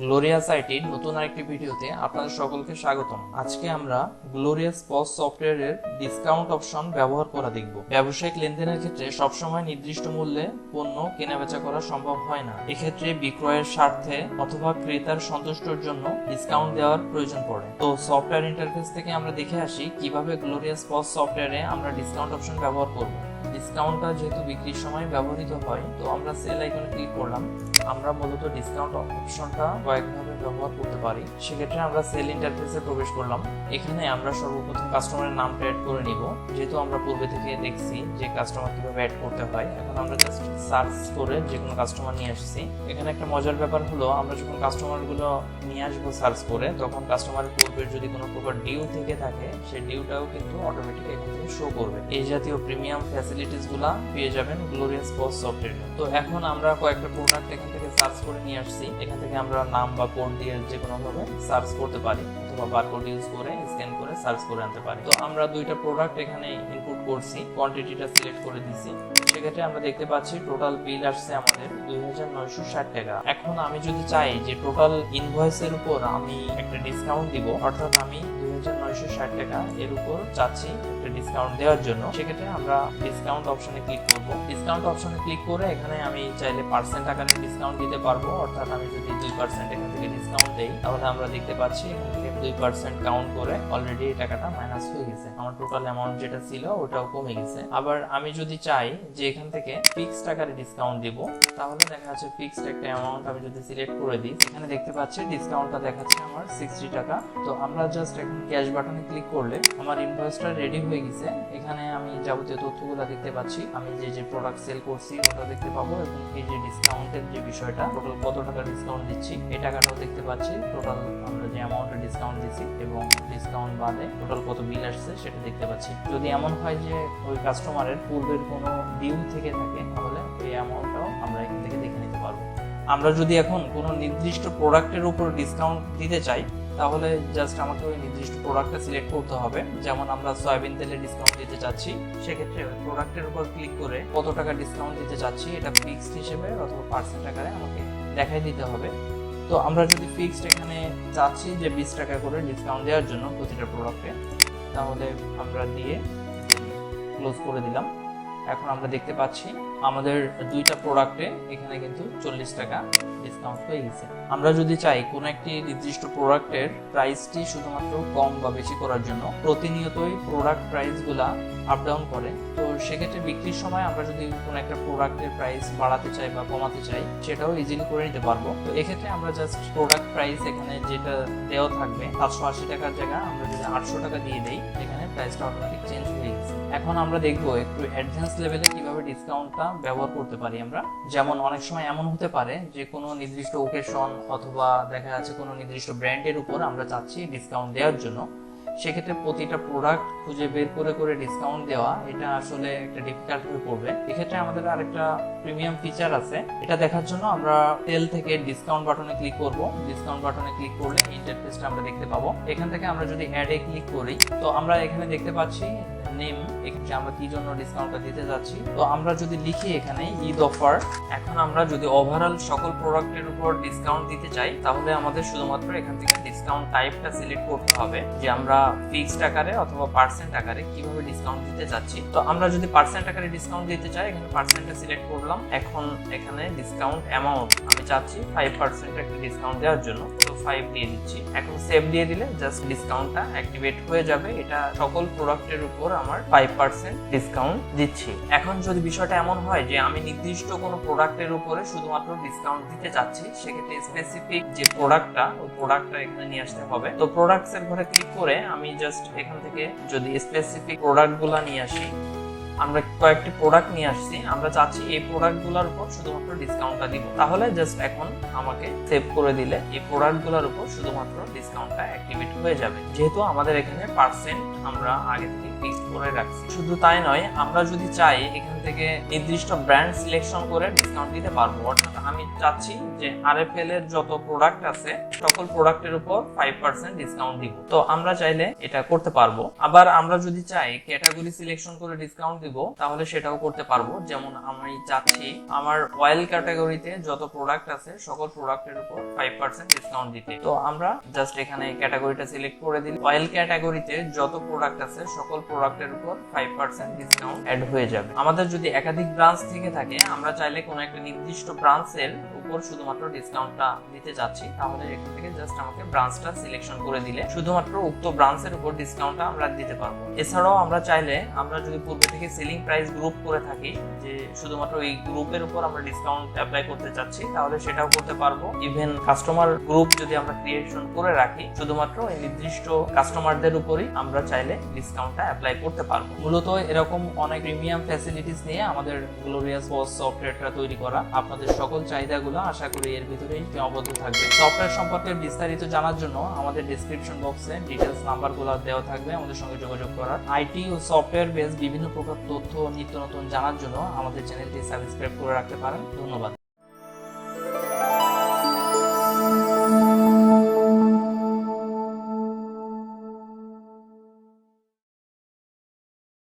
Glorious আইটির নতুন আরেকটি ভিডিওতে আপনাদের সকলকে স্বাগতম। আজকে আমরা গ্লোরিয়াস পস সফটওয়্যারের ডিসকাউন্ট অপশন ব্যবহার করা দেখব। ব্যবসায়িক লেনদেনের ক্ষেত্রে সবসময় নির্দিষ্ট মূল্যে পণ্য কেনাবেচা করা সম্ভব হয় না। এক্ষেত্রে বিক্রয়ের স্বার্থে অথবা ক্রেতার সন্তুষ্টর জন্য ডিসকাউন্ট দেওয়ার প্রয়োজন পড়ে। তো সফটওয়্যার ইন্টারফেস থেকে আমরা দেখে আসি কীভাবে গ্লোরিয়াস পস সফটওয়্যারে আমরা ডিসকাউন্ট অপশন ব্যবহার করব। ডিসকাউন্টটা যেহেতু বিক্রির সময় ব্যবহৃত হয়, তো আমরা সেল আইকনে ক্লিক করলাম। আমরা মূলত ডিসকাউন্ট অপশনটা কয়েকভাবে ব্যবহার করতে পারি। সেক্ষেত্রে আমরা সেল ইন্টারফেসে প্রবেশ করলাম। এখানে আমরা সর্বপ্রথম কাস্টমারের নামটা অ্যাড করে নিব। যেহেতু আমরা পূর্বে থেকে দেখছি যে কাস্টমার কীভাবে অ্যাড করতে হয়, এখন আমরা জাস্ট সার্চ করে যে কোনো কাস্টমার নিয়ে আসছি। এখানে একটা মজার ব্যাপার হলো, আমরা যখন কাস্টমারগুলো নিয়ে আসব সার্চ করে, তখন কাস্টমারের পূর্বের যদি কোনো প্রকার ডিউ থেকে থাকে, সেই ডিউটাও কিন্তু অটোমেটিক এখান শো করবে। এই জাতীয় প্রিমিয়াম ফ্যাসিলিটিসগুলা পেয়ে যাবেন গ্লোরিয়াস পস সফটওয়্যারে তো এখন আমরা কয়েকটা প্রোডাক্ট এখান থেকে সার্চ করে নিয়ে আসছি। এখান থেকে আমরা নাম বা কোড দিয়ে যে কোনো ভাবে সার্চ করতে পারি। অথবা বারকোড ইউজ করে স্ক্যান করে সার্চ করে আনতে পারি। তো আমরা দুইটা প্রোডাক্ট এখানে ইনপুট করছি। কোয়ান্টিটিটা সিলেক্ট করে দিছি। সেক্ষেত্রে আমরা দেখতে পাচ্ছি টোটাল বিল আসছে আমাদের দুই হাজার নয়শো ষাট টাকা। এখন আমি যদি চাই যে টোটাল ইনভয়েসের উপর আমি একটা ডিসকাউন্ট দিব, অর্থাৎ আমি নয়শো ষাট টাকা এর উপর চাচ্ছি একটা ডিসকাউন্ট দেওয়ার জন্য। সেক্ষেত্রে আমরা ডিসকাউন্ট অপশনে ক্লিক করব। ডিসকাউন্ট অপশনে ক্লিক করে এখানে আমি চাইলে পার্সেন্ট আকারে ডিসকাউন্ট দিতে পারব। অর্থাৎ আমি যদি দুই পার্সেন্ট এখান থেকে ডিসকাউন্ট দেই তাহলে আমরা দেখতে পাচ্ছি দুই পার্সেন্ট কাউন্ট করে অলরেডি এই টাকাটা মাইনাস হয়ে গেছে। আমার টোটাল অ্যামাউন্ট যেটা ছিল, ওটাও কমে গেছে। আবার আমি যদি চাই যে এখান থেকে ফিক্সড আকারে ডিসকাউন্ট দিব, তাহলে দেখা যাচ্ছে ফিক্সড একটা অ্যামাউন্ট আমি যদি সিলেক্ট করে দিই এখানে দেখতে পাচ্ছি ডিসকাউন্টটা দেখাচ্ছে আমার সিক্সটি টাকা। তো আমরা জাস্ট এখন ক্যাশ বাটনে ক্লিক করলে আমার ইনভয়েসটা রেডি হয়ে গেছে। এখানে আমি যাবতীয় তথ্যগুলো দেখতে পাচ্ছি। আমি যে যে প্রোডাক্ট সেল করছি, ওটা দেখতে পাবো এবং এই যে ডিসকাউন্টের যে বিষয়টা টোটাল কত টাকা ডিসকাউন্ট দিচ্ছি, এই টাকাটাও দেখতে পাচ্ছি। টোটাল আমরা যে অ্যামাউন্টে ডিসকাউন্ট দিচ্ছি এবং ডিসকাউন্ট বাদে টোটাল কত বিল আসছে সেটা দেখতে পাচ্ছি। যদি এমন হয় যে ওই কাস্টমারের পূর্বের কোনো ডিউ থেকে থাকে, তাহলে ওই অ্যামাউন্টটাও আমরা এখান থেকে দেখে নিতে পারব। আমরা যদি এখন কোনো নির্দিষ্ট প্রোডাক্টের উপর ডিসকাউন্ট দিতে চাই, তাহলে জাস্ট আমাকে ওই নির্দিষ্ট প্রোডাক্টটা সিলেক্ট করতে হবে। যেমন আমরা সয়াবিন তেলে ডিসকাউন্ট দিতে চাচ্ছি, সেক্ষেত্রে প্রোডাক্টের উপর ক্লিক করে কত টাকা ডিসকাউন্ট দিতে চাচ্ছি, এটা ফিক্সড হিসেবে অথবা পার্সেন্ট আকারে আমাকে দেখাই দিতে হবে। তো আমরা যদি ফিক্সড এখানে চাচ্ছি যে বিশ টাকা করে ডিসকাউন্ট দেওয়ার জন্য প্রতিটা প্রোডাক্টে তাহলে আমরা দিয়ে ক্লোজ করে দিলাম। এখন আমরা দেখতে পাচ্ছি আমাদের দুইটা প্রোডাক্টে এখানে কিন্তু চল্লিশ টাকা ডিসকাউন্ট হয়ে গেছে। আমরা যদি চাই কোনো একটি নির্দিষ্ট প্রোডাক্টের প্রাইসটি শুধুমাত্র কম বা বেশি করার জন্য প্রতিনিয়তই প্রোডাক্ট প্রাইসগুলা আপ ডাউন করে, তো সেক্ষেত্রে বিক্রির সময় আমরা যদি কোনো একটা প্রোডাক্টের প্রাইস বাড়াতে চাই বা কমাতে চাই, সেটাও ইজিলি করে নিতে পারব। তো এক্ষেত্রে আমরা জাস্ট প্রোডাক্ট প্রাইস এখানে যেটা দেওয়া থাকবে, সাতশো আশি টাকার জায়গা, আমরা যদি আটশো টাকা দিয়ে দিই, এখানে প্রাইসটা অটোমেটিক চেঞ্জ হয়ে এখন আমরা দেখব একটু অ্যাডভান্স লেভেলে কীভাবে ডিসকাউন্টটা ব্যবহার করতে পারি আমরা। যেমন অনেক সময় এমন হতে পারে যে, কোনো নির্দিষ্ট ওকেশন অথবা দেখা যাচ্ছে কোনো নির্দিষ্ট ব্র্যান্ডের উপর আমরা চাচ্ছি ডিসকাউন্ট দেওয়ার জন্য। সেক্ষেত্রে প্রতিটা প্রোডাক্ট খুঁজে বের করে করে ডিসকাউন্ট দেওয়া, এটা আসলে একটা ডিফিকাল্ট হয়ে পড়বে। এক্ষেত্রে আমাদের আরেকটা প্রিমিয়াম ফিচার আছে। এটা দেখার জন্য আমরা তেল থেকে ডিসকাউন্ট বাটনে ক্লিক করব। ডিসকাউন্ট বাটনে ক্লিক করলে ইন্টারফেসটা আমরা দেখতে পাবো। এখান থেকে আমরা যদি অ্যাডে ক্লিক করি, তো আমরা এখানে দেখতে পাচ্ছি নেম এখানে আমরা কি জন্য ডিসকাউন্টটা দিতে যাচ্ছি। তো আমরা যদি লিখি এখানে ঈদ অফার এখন আমরা যদি ওভারঅল সকল প্রোডাক্টের উপর ডিসকাউন্ট দিতে চাই, তাহলে আমাদের শুধুমাত্র এখান থেকে ডিসকাউন্ট টাইপটা সিলেক্ট করতে হবে, যে আমরা ফিক্সড আকারে অথবা পার্সেন্ট আকারে কীভাবে ডিসকাউন্ট দিতে চাচ্ছি তো আমরা যদি পার্সেন্ট আকারে ডিসকাউন্ট দিতে চাই, এখানে পার্সেন্টটা সিলেক্ট করলাম। এখন এখানে ডিসকাউন্ট অ্যামাউন্ট আমি চাচ্ছি ফাইভ পার্সেন্ট একটা ডিসকাউন্ট দেওয়ার জন্য। তো ফাইভ দিয়ে দিচ্ছি। এখন সেভ দিয়ে দিলে জাস্ট ডিসকাউন্টটা অ্যাক্টিভেট হয়ে যাবে। এটা সকল প্রোডাক্টের উপর আমার ফাইভ পার্সেন্ট ডিসকাউন্ট দিচ্ছি। এখন যদি বিষয়টা এমন হয় যে আমি নির্দিষ্ট কোনো প্রোডাক্টের উপরে শুধুমাত্র ডিসকাউন্ট দিতে চাচ্ছি, সেক্ষেত্রে স্পেসিফিক যে প্রোডাক্টটা ওই প্রোডাক্টটা এখানে নিয়ে আসতে হবে। তো প্রোডাক্টস এর ঘরে ক্লিক করে আমি জাস্ট এখান থেকে যদি স্পেসিফিক প্রোডাক্টগুলো নিয়ে আসি আমরা কয়েকটি প্রোডাক্ট নিয়ে আসছি, আমরা চাচ্ছি এই প্রোডাক্টগুলোর উপর শুধুমাত্র ডিসকাউন্টটা দিব। তাহলে জাস্ট এখন আমাকে সেভ করে দিলে এই প্রোডাক্টগুলোর উপর শুধুমাত্র ডিসকাউন্টটা অ্যাক্টিভেট হয়ে যাবে। যেহেতু আমাদের এখানে পার্সেন্ট আমরা আগে থেকে ফিক্সড করে রাখছি। শুধু তাই নয়, আমরা যদি চাই এখান থেকে নির্দিষ্ট ব্র্যান্ড সিলেকশন করে ডিসকাউন্ট দিতে পারব, অর্থাৎ আমি চাচ্ছি যে আরএফএল এর যত প্রোডাক্ট আছে, সকল প্রোডাক্টের উপর ফাইভ পার্সেন্ট ডিসকাউন্ট দিব। তো আমরা চাইলে এটা করতে পারব। আবার আমরা যদি চাই ক্যাটাগরি সিলেকশন করে ডিসকাউন্ট দিব, তাহলে সেটাও করতে পারব। যেমন আমি চাচ্ছি আমার অয়েল ক্যাটাগরিতে যত প্রোডাক্ট আছে, সকল প্রোডাক্টের উপর ফাইভ পার্সেন্ট ডিসকাউন্ট দিতে। তো আমরা জাস্ট এখানে ক্যাটাগরিটা সিলেক্ট করে দিই অয়েল ক্যাটাগরিতে যত প্রোডাক্ট আছে, সকল প্রোডাক্টের উপর ফাইভ পার্সেন্ট ডিসকাউন্ট অ্যাড হয়ে যাবে। আমাদের যদি একাধিক ব্রাঞ্চ থেকে থাকে, আমরা চাইলে কোনো একটা নির্দিষ্ট ব্রাঞ্চের উপর শুধুমাত্র ডিসকাউন্টটা দিতে যাচ্ছি, তাহলে এখান থেকে জাস্ট আমাকে ব্রাঞ্চটা সিলেকশন করে দিলে শুধুমাত্র উক্ত ব্রাঞ্চের উপর ডিসকাউন্টটা আমরা দিতে পারব। এছাড়াও আমরা চাইলে আমরা যদি পূর্বে থেকে সেলিং প্রাইস গ্রুপ করে থাকি, যে শুধুমাত্র এই গ্রুপের উপর আমরা ডিসকাউন্ট অ্যাপ্লাই করতে চাচ্ছি, তাহলে সেটাও করতে পারব। ইভেন কাস্টমার গ্রুপ যদি আমরা ক্রিয়েশন করে রাখি, শুধুমাত্র এই নির্দিষ্ট কাস্টমারদের উপরই আমরা চাইলে ডিসকাউন্টটা অ্যাপ্লাই করতে পারব। মূলত এরকম অনেক প্রিমিয়াম ফ্যাসিলিটিস নিয়ে আমাদের গ্লোরিয়াস বস সফটওয়্যারটা তৈরি করা আপনাদের সকল চাহিদাগুলো আশা করি এর ভিতরেই অবদ্ধ থাকবে। সফটওয়্যার সম্পর্কে বিস্তারিত জানার জন্য আমাদের ডিসক্রিপশন বক্সে ডিটেলস নাম্বারগুলো দেওয়া থাকবে আমাদের সঙ্গে যোগাযোগ করার। আইটি ও সফটওয়্যার বেস বিভিন্ন প্রকার তথ্য নিত্য নতুন জানার জন্য আমাদের চ্যানেলটি সাবস্ক্রাইব করে রাখতে পারেন। ধন্যবাদ।